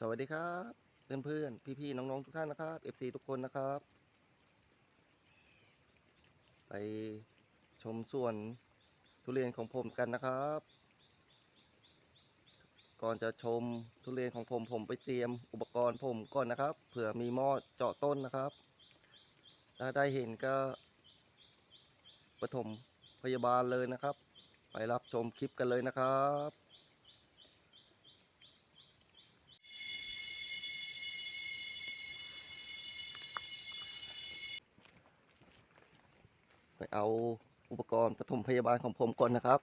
สวัสดีครับเพื่อนเพื่อนพี่พี่ๆน้องๆทุกท่านนะครับ FC ทุกคนนะครับ ไปชมสวนทุเรียนของผมกันนะครับ ก่อนจะชมทุเรียนของผมผมไปเตรียมอุปกรณ์ผมก่อนนะครับเผื่อมีหม้อเจาะต้นนะครับ ถ้าได้เห็นก็ปฐมพยาบาลเลยนะครับ ไปรับชมคลิปกันเลยนะครับ ไปเอาอุปกรณ์ปฐมพยาบาลของผมก่อนนะครับ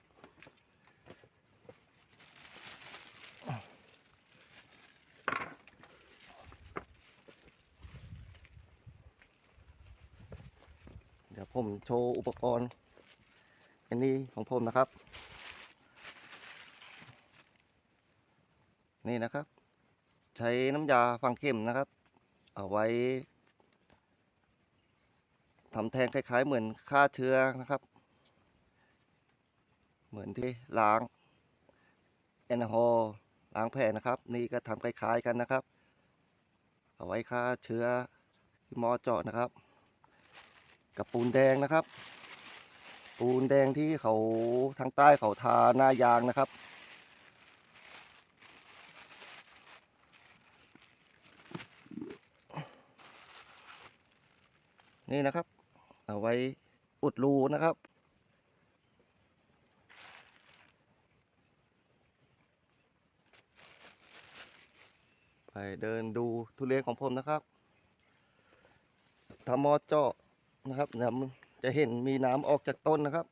เดี๋ยวผมโชว์อุปกรณ์ อันนี้ของผมนะครับ นี่นะครับ ใช้น้ำยาฝังเข็มนะครับ เอาไว้ ทำแทงคล้าย ๆ เหมือนฆ่าเชื้อนะครับ เหมือนที่ล้างแอลกอฮอล์ล้างแผลนะครับ นี่ก็ทำคล้ายๆกันนะครับ เอาไว้ฆ่าเชื้อที่มอเจาะนะครับ กับปูนแดงนะครับ ปูนแดงที่เขาทางใต้เขาทาหน้ายางนะครับนี่นะครับ เอาไว้อุดรูนะครับ ไปเดินดูทุเรียนของผมนะครับทำมอเจาะนะครับจะเห็นมีน้ำออกจากต้นนะครับ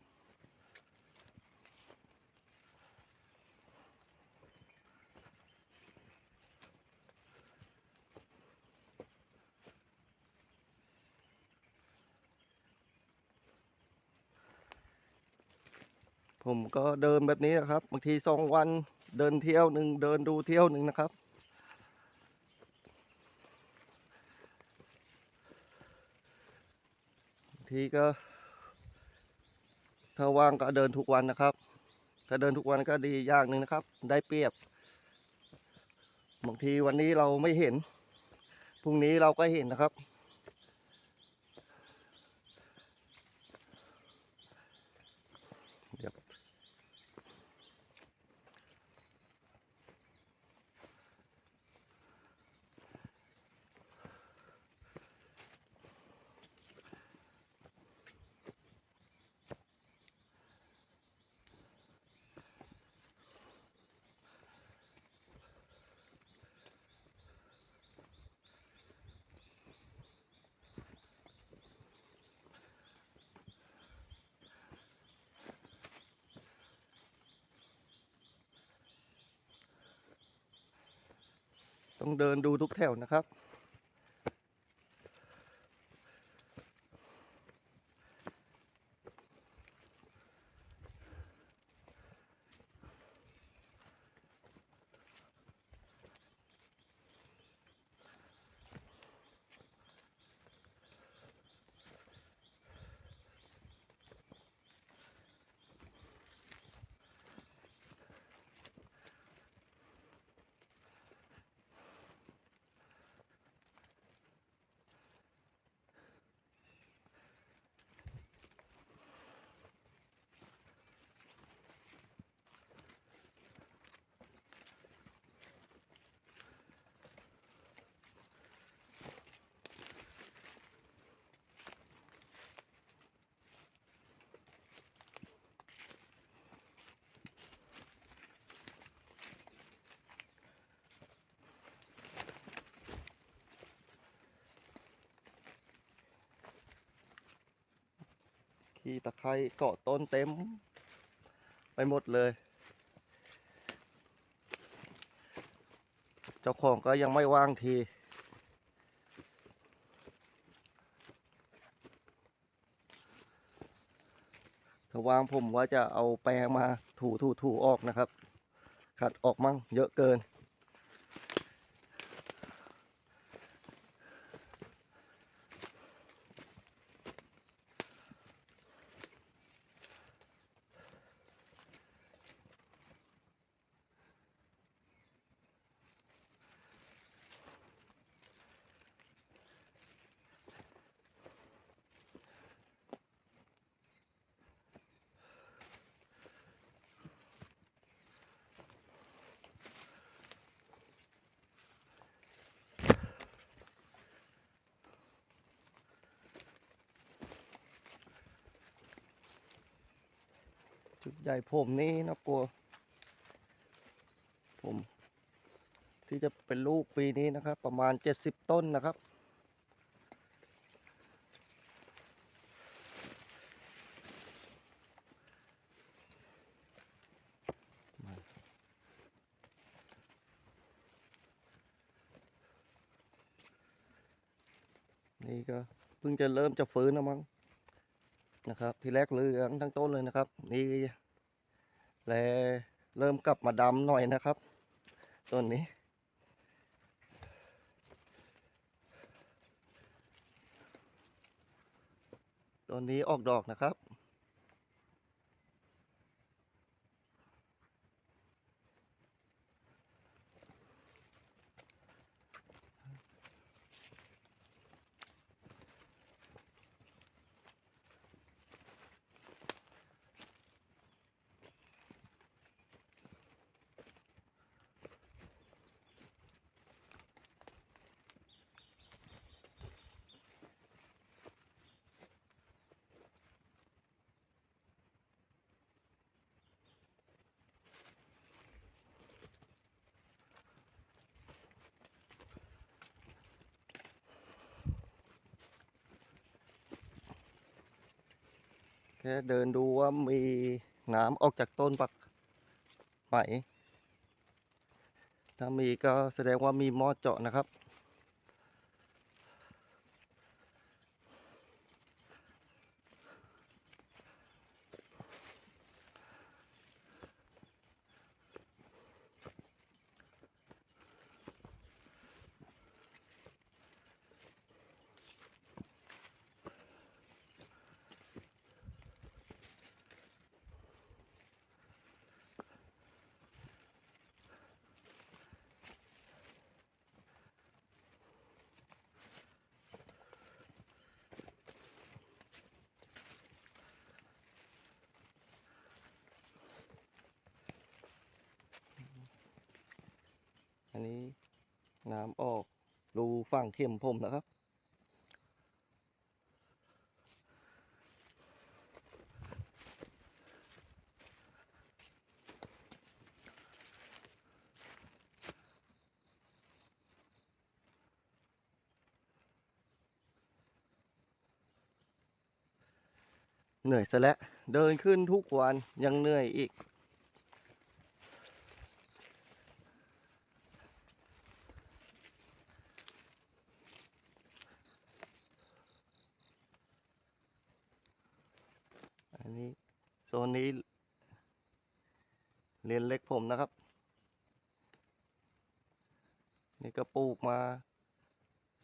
ก็เดินแบบนี้นะครับบางทีสองวันเดินเที่ยวหนึ่งเดินดูเที่ยวหนึ่งนะครับบางทีก็ถ้าว่างก็เดินทุกวันนะครับถ้าเดินทุกวันก็ดีอย่างหนึ่งนะครับ ได้เปรียบบางทีวันนี้เราไม่เห็นพรุ่งนี้เราก็เห็นนะครับ ต้องเดินดูทุกแถวนะครับ ขี้ตะไคร้เกาะต้นเต็ม ไปหมดเลย เจ้าของก็ยังไม่ว่างทีถ้าวางผมว่าจะเอาแปรงมาถูถูถูออกนะครับ ขัดออกมั่งเยอะเกิน ใหญ่ผมนี่นะกลัว ผม ที่จะเป็นลูกปีนี้นะครับ ประมาณ70ต้นนะครับ นี่ก็เพิ่งจะเริ่มจะฟื้นนะมั้งนะครับ ทีแรกเหลืองทั้งต้นเลยนะครับ นี่ แลเริ่มกลับมาดำหน่อยนะครับต้นนี้ ต้นนี้ออกดอกนะครับ แค่เดินดูว่ามีน้ำออกจากต้นปักไหมถ้ามีก็แสดงว่ามีหม้อเจาะนะครับ อันนี้น้ำออกรูฝั่งเข็มผมนะครับ เหนื่อยซะแล้วเดินขึ้นทุกวันยังเหนื่อยอีก อันนี้โซนนี้เรียนเล็กผมนะครับ นี่ก็ปลูกมา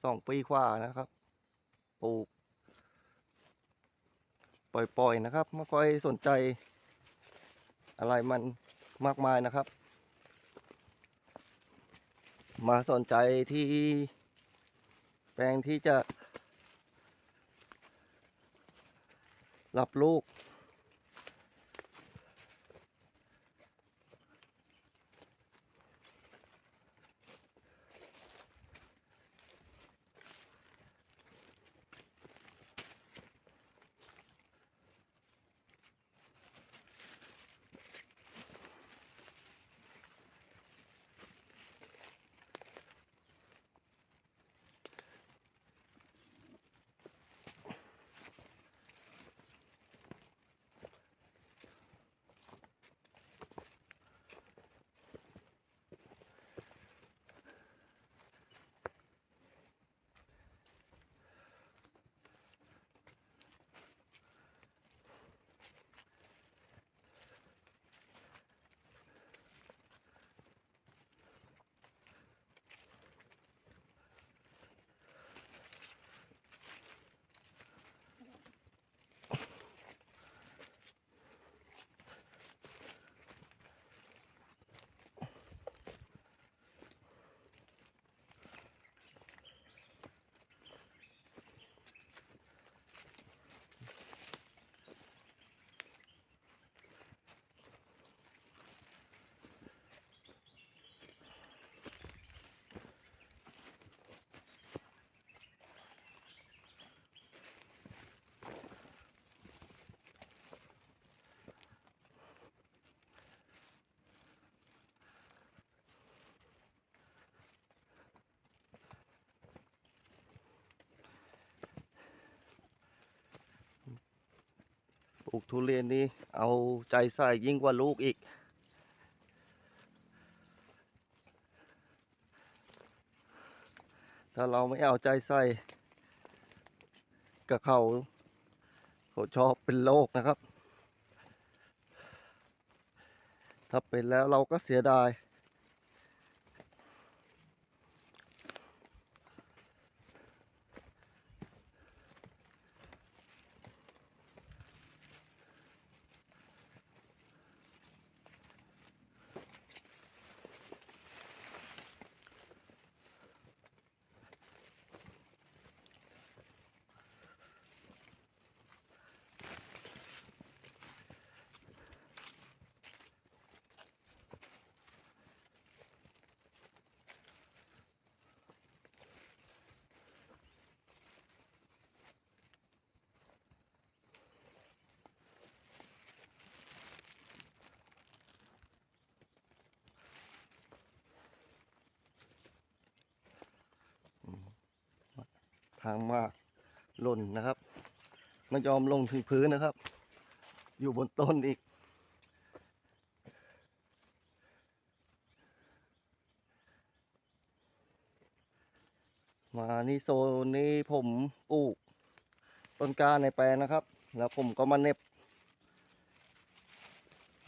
สองปีกว่านะครับ ปลูก ป ล่อยๆนะครับ ไม่ค่อยสนใจอะไรมันมากมายนะครับ มาสนใจที่แปลงที่จะรับลูก ลูกทุเรียนนี่เอาใจใส่ยิ่งกว่าลูกอีก ถ้าเราไม่เอาใจใส่กับเขาเขาชอบเป็นโรคนะครับ ถ้าเป็นแล้วเราก็เสียดาย ทางมากหล่นนะครับ ไม่ยอมลงที่พื้นนะครับ อยู่บนต้นอีก มานี่โซนนี้ผมปลูกต้นกาในแปลงนะครับ แล้วผมก็มาเน็บ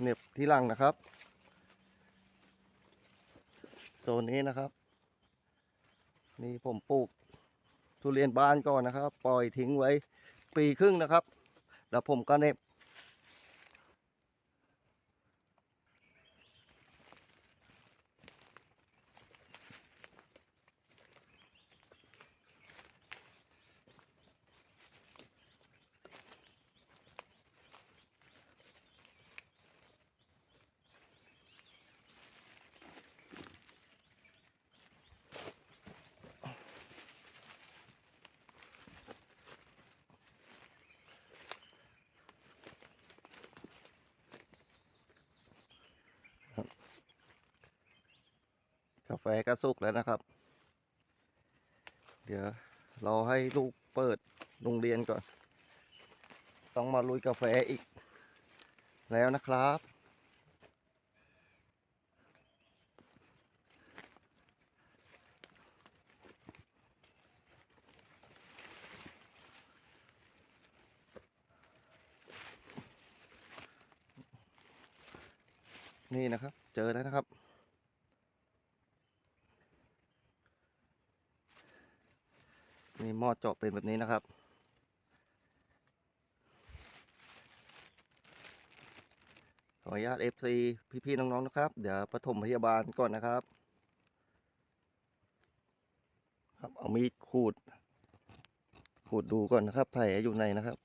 เน็บที่หลังนะครับโซนนี้นะครับ นี่ผมปลูก ทุเรียนบานก่อนนะครับ ปล่อยทิ้งไว้ปีครึ่งนะครับ แล้วผมก็เน็บ กาแฟก็สุกแล้วนะครับ เดี๋ยวเราให้ลูกเปิดโรงเรียนก่อน ต้องมาลุยกาแฟอีก แล้วนะครับ นี่นะครับ เจอแล้วนะครับ นี่หม้อ เจาะเป็นแบบนี้นะครับ ขออนุญาต FC พี่ๆน้องๆนะครับ เดี๋ยวปฐมพยาบาลก่อนนะครับ ครับเอามีดขูด ขูดดูก่อนนะครับแผลอยู่ในนะครับ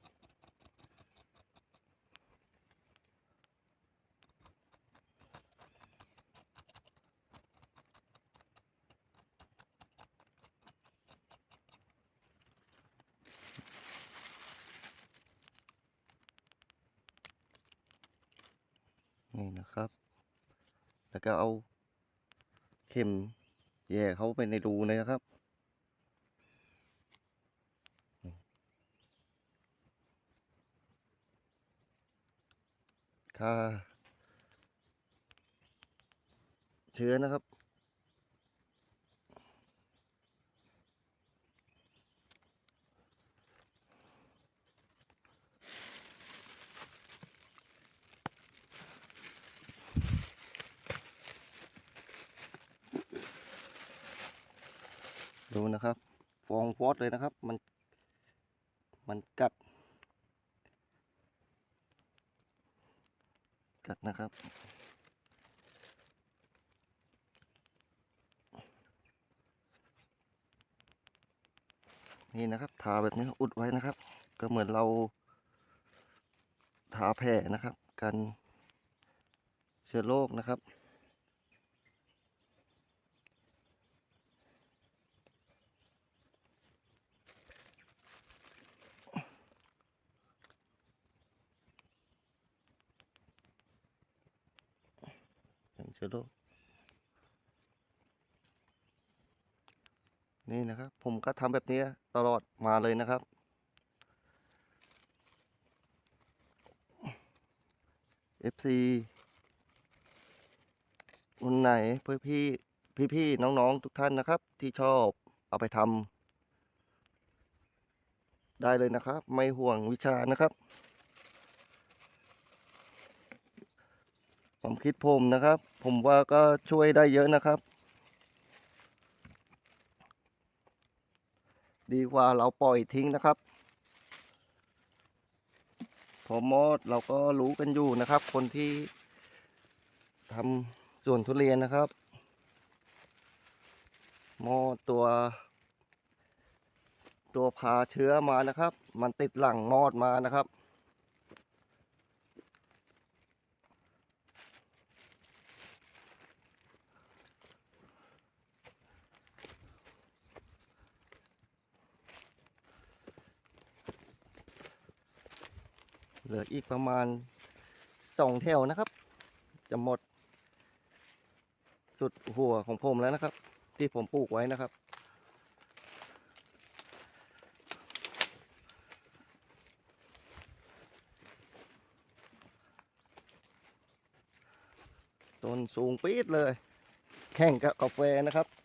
นี่นะครับ แล้วก็เอาเข็มแย่เข้าไปในรูเลยนะครับ ค่าเชื้อนะครับ ดูนะครับ ฟองฟอดเลยนะครับ มัน มันกัด กัดนะครับ นี่นะครับ ทาแบบนี้อุดไว้นะครับ ก็เหมือนเรา ทาแผลนะครับ กันเชื้อโรคนะครับ เชื้อโรคนี่นะครับ ผมก็ทำแบบนี้ตลอดมาเลยนะครับ FC คนไหนเพื่อพี่พี่พี่ๆน้องๆทุกท่านนะครับ ที่ชอบเอาไปทำได้เลยนะครับ ไม่ห่วงวิชานะครับ ผมคิดผมนะครับ ผมว่าก็ช่วยได้เยอะนะครับ ดีกว่าเราปล่อยทิ้งนะครับพอมอดเราก็รู้กันอยู่นะครับ คนที่ทำสวนทุเรียนนะครับมอดตัว ตัวพาเชื้อมานะครับ มันติดหลังมอดมานะครับ เหลืออีกประมาณสองแถวนะครับ จะหมด สุดหัวของผมแล้วนะครับ ที่ผมปลูกไว้นะครับ ต้นสูงปี๊ดเลย แข่งกับกาแฟนะครับ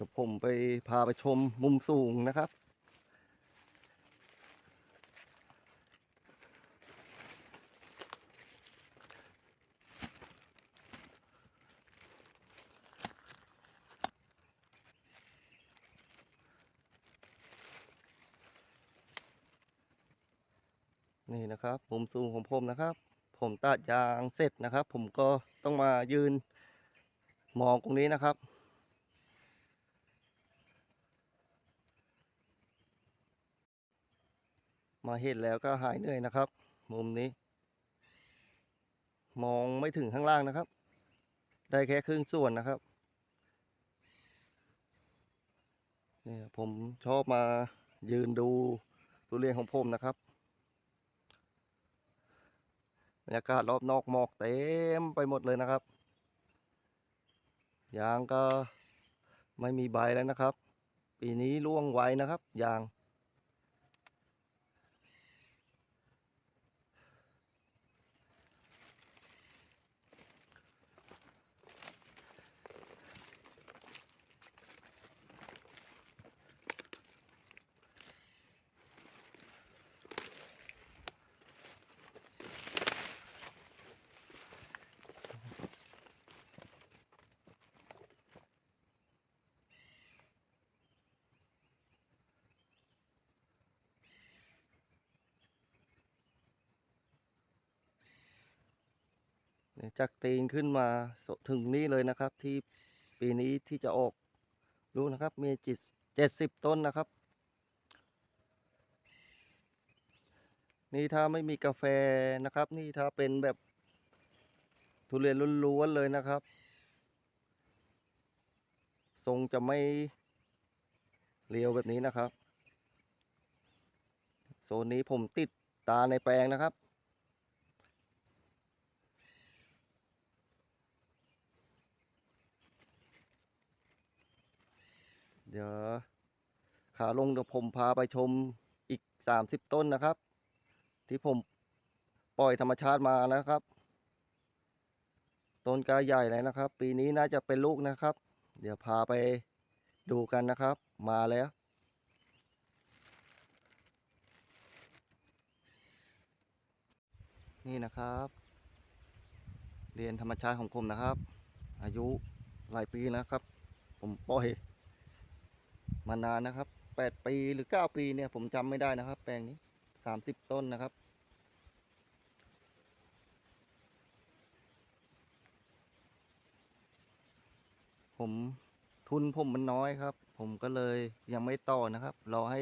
ดี๋ยวผมไปพาไปชมมุมสูงนะครับ นี่นะครับมุมสูงของผมนะครับ ผมตัดยางเสร็จนะครับ ผมก็ต้องมายืนมองตรงนี้นะครับ มาเห็นแล้วก็หายเหนื่อยนะครับ มุมนี้ มองไม่ถึงข้างล่างนะครับ ได้แค่ครึ่งส่วนนะครับเนี่ยผมชอบมายืนดูทุเรียนของผมนะครับบรรยากาศรอบนอกหมอกเต็มไปหมดเลยนะครับยางก็ไม่มีใบแล้วนะครับ ปีนี้ร่วงไวนะครับยาง จากตีนขึ้นมาถึงนี่เลยนะครับ ที่ปีนี้ที่จะออกรู้นะครับ มีจิตเจ็ดสิบต้นนะครับ นี่ถ้าไม่มีกาแฟนะครับ นี่ถ้าเป็นแบบทุเรียนล้วนๆเลยนะครับ ทรงจะไม่เรียวแบบนี้นะครับโซนนี้ผมติดตาในแปลงนะครับ ดี๋ยวขาลงเดี๋ยวผมพาไปชมอีกสามสิบต้นนะครับ ที่ผมปล่อยธรรมชาติมานะครับ ต้นกาใหญ่เลยนะครับ ปีนี้น่าจะเป็นลูกนะครับ เดี๋ยวพาไปดูกันนะครับ มาแล้วนี่นะครับเรียนธรรมชาติของผมนะครับ อายุหลายปีนะครับ ผมปล่อย มานานนะครับแปดปีหรือเก้าปีเนี่ยผมจำไม่ได้นะครับ แปลงนี้สามสิบต้นนะครับ ผมทุนผมมันน้อยครับ ผมก็เลยยังไม่ต่อนะครับ รอให้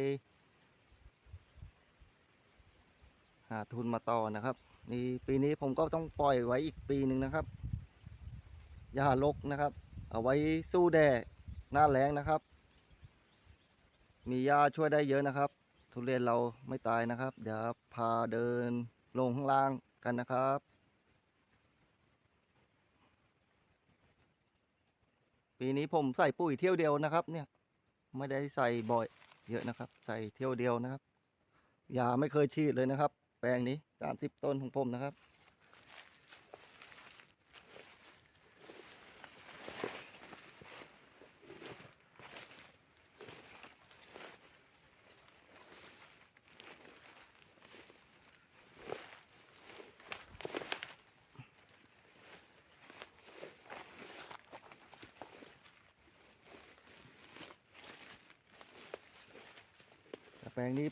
หาทุนมาต่อนะครับนี่ปีนี้ผมก็ต้องปล่อยไว้อีกปีหนึ่งนะครับยาลกนะครับ เอาไว้สู้แดดหน้าแล้งนะครับ มีหญ้าช่วยได้เยอะนะครับ ทุเรียนเราไม่ตายนะครับ เดี๋ยวพาเดินลงข้างล่างกันนะครับปีนี้ผมใส่ปุ๋ยเที่ยวเดียวนะครับ เนี่ยไม่ได้ใส่บ่อยเยอะนะครับ ใส่เที่ยวเดียวนะครับยาไม่เคยฉีดเลยนะครับ แปลงนี้สามสิบต้นของผมนะครับ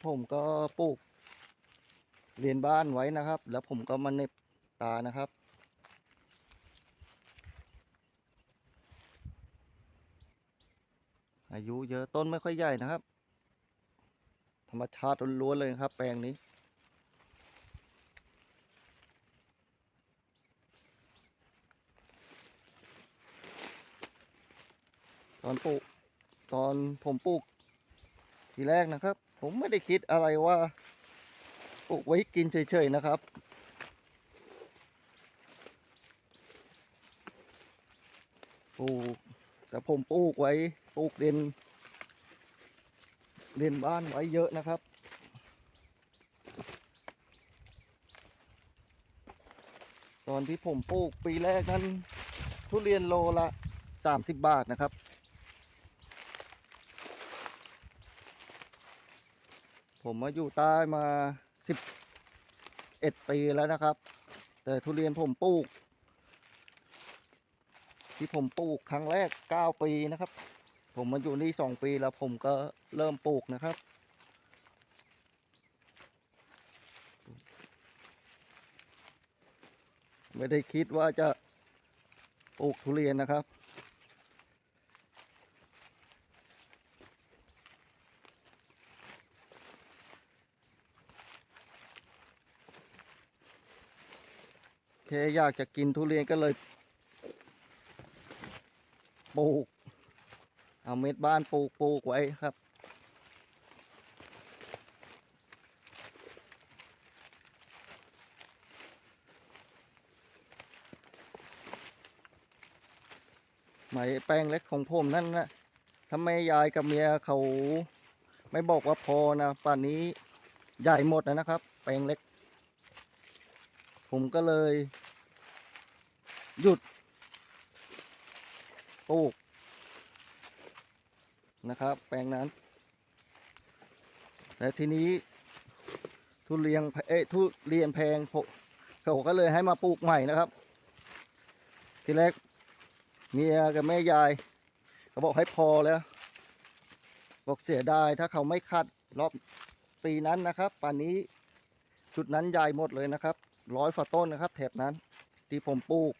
ผมก็ปลูกเรียนบ้านไว้นะครับ แล้วผมก็มาเน็บตานะครับ อายุเยอะต้นไม่ค่อยใหญ่นะครับ ธรรมชาติล้วนๆเลยนะครับ แปลงนี้ตอนปลูกตอนผมปลูกทีแรกนะครับ ผมไม่ได้คิดอะไรว่าปลูกไว้กินเฉยๆนะครับ ปลูก แต่ผมปลูกไว้ปลูกเรียนเรียนบ้านไว้เยอะนะครับตอนที่ผมปลูกปีแรกนั้นทุเรียนโลละสามสิบบาทนะครับ ผมมาอยู่ใต้มาสิบเอ็ดปีแล้วนะครับ แต่ทุเรียนผมปลูก ที่ผมปลูกครั้งแรกเก้าปีนะครับ ผมมาอยู่นี่สองปีแล้วผมก็เริ่มปลูกนะครับไม่ได้คิดว่าจะปลูกทุเรียนนะครับ อยากจะกินทุเรียนก็เลยปลูก เอาเม็ดบ้านปลูกปลูกไว้ครับ ไหมแปลงเล็กของผมนั่นนะทำไมยายกับเมียเขาไม่บอกว่าพอนะป่านนี้ใหญ่หมดแล้วนะครับ แปลงเล็ก ผมก็เลย หยุดปลูกนะครับ แปลงนั้น แต่ทีนี้ ทุเรียนเอ้ยทุเรียนแพงผมเขาก็เลยให้มาปลูกใหม่นะครับ ทีแรกเมียกับแม่ยายเขาบอกให้พอแล้ว บอกเสียดายถ้าเขาไม่คัดรอบปีนั้นนะครับป่านนี้จุดนั้นใหญ่หมดเลยนะครับ ร้อยฝ่าต้นนะครับ แถบนั้นที่ผมปลูก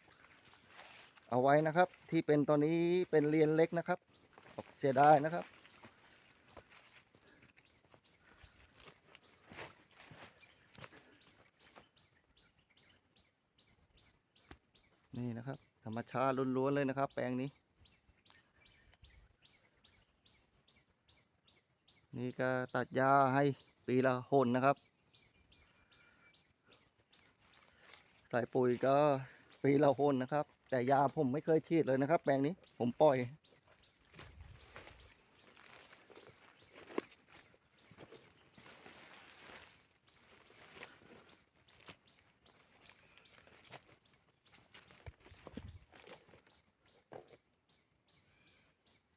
เอาไว้นะครับ ที่เป็นตอนนี้เป็นเรียนเล็กนะครับเสียดายนะครับนี่นะครับ ธรรมชาติล้วนๆเลยนะครับ แปลงนี้ นี่ก็ตัดหญ้าให้ปีละหนนะครับ ส่ปุ๋ยก็ปีละหนนะครับ แต่ยาผมไม่เคยฉีดเลยนะครับ แปลงนี้ผมปล่อย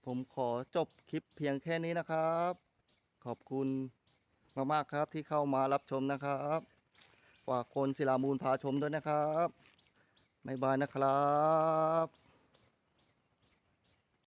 ผมขอจบคลิปเพียงแค่นี้นะครับ ขอบคุณมากๆครับที่เข้ามารับชมนะครับ ฝากคนศิลามูลพาชมด้วยนะครับบ๊ายบายนะครับ